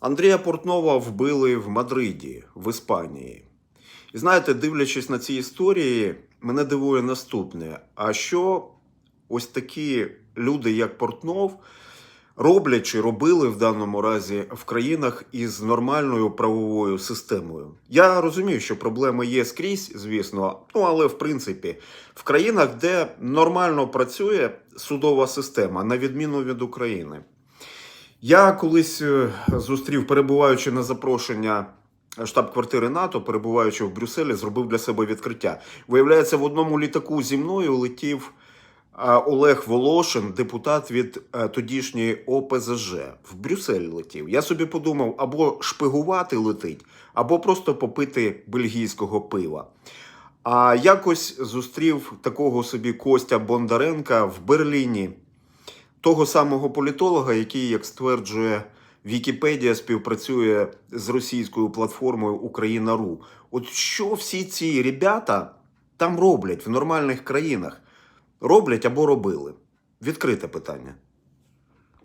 Андрія Портнова вбили в Мадриді, в Іспанії. І знаєте, дивлячись на ці історії, мене дивує наступне: а що ось такі люди, як Портнов, роблять чи робили в даному разі в країнах із нормальною правовою системою? Я розумію, що проблеми є скрізь, звісно, ну але в принципі, в країнах, де нормально працює судова система, на відміну від України. Я колись е, зустрів, перебуваючи на запрошення штаб-квартири НАТО, перебуваючи в Брюсселі, зробив для себе відкриття. Виявляється, в одному літаку зі мною летів е, Олег Волошин, депутат від е, тодішньої ОПЗЖ. В Брюссель летів. Я собі подумав, або шпигувати летить, або просто попити бельгійського пива. А якось зустрів такого собі Костя Бондаренка в Берліні того самого політолога, який, як стверджує Вікіпедія, співпрацює з російською платформою Україна.ру. От що всі ці ребята там роблять в нормальних країнах? Роблять або робили? Відкрите питання.